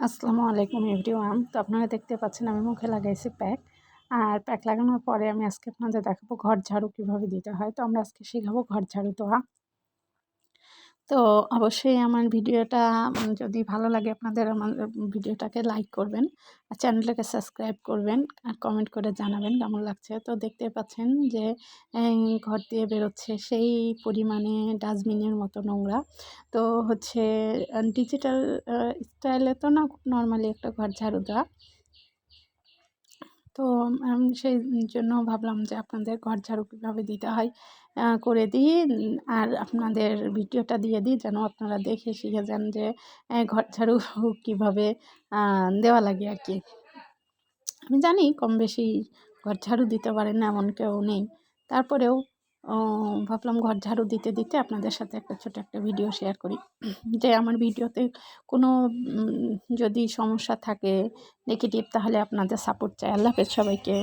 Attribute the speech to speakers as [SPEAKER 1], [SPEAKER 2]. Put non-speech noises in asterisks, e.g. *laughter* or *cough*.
[SPEAKER 1] আসসালামু আলাইকুম এভরিওয়ান। তো আপনারা দেখতে পাচ্ছেন আমি মুখে লাগাইছি প্যাক। আর প্যাক লাগানোর পরে আমি আজকে আপনাদের দেখাবো ঘর ঝাড়ু কীভাবে দিতে হয়। তো আমরা আজকে শেখাবো ঘর ঝাড়ু দেওয়া তো অবশ্যই আমার ভিডিওটা যদি ভালো লাগে আপনাদের আমার ভিডিওটাকে লাইক করবেন আর চ্যানেলটাকে সাবস্ক্রাইব করবেন আর কমেন্ট করে জানাবেন কেমন লাগছে। তো দেখতে পাচ্ছেন যে ঘর দিয়ে বেরোচ্ছে সেই পরিমাণে ডাস্টবিনের মতো নোংরা। তো হচ্ছে ডিজিটাল স্টাইলে তো না নর্মালি একটা ঘর ঝাড়ু দেওয়া। তো সেই জন্য ভাবলাম যে আপনাদের ঘর ঝাড়ু কীভাবে দিতে হয় করে দিই, আর আপনাদের ভিডিওটা দিয়ে দিই যেন আপনারা দেখে শিখে যান যে ঘর ঝাড়ু *laughs* কীভাবে দেওয়া লাগে আর কি। আমি জানি কম বেশি ঘর ঝাড়ু দিতে পারেন এমন কেউ নেই। তারপরেও ভাবলাম ঘর ঝাড়ু দিতে দিতে আপনাদের সাথে একটা ছোট একটা ভিডিও শেয়ার করি। যে আমার ভিডিওতে কোনো যদি সমস্যা থাকে নেগেটিভ তাহলে আপনাদের সাপোর্ট চাই। আল্লাহ হাফেজ সবাইকে।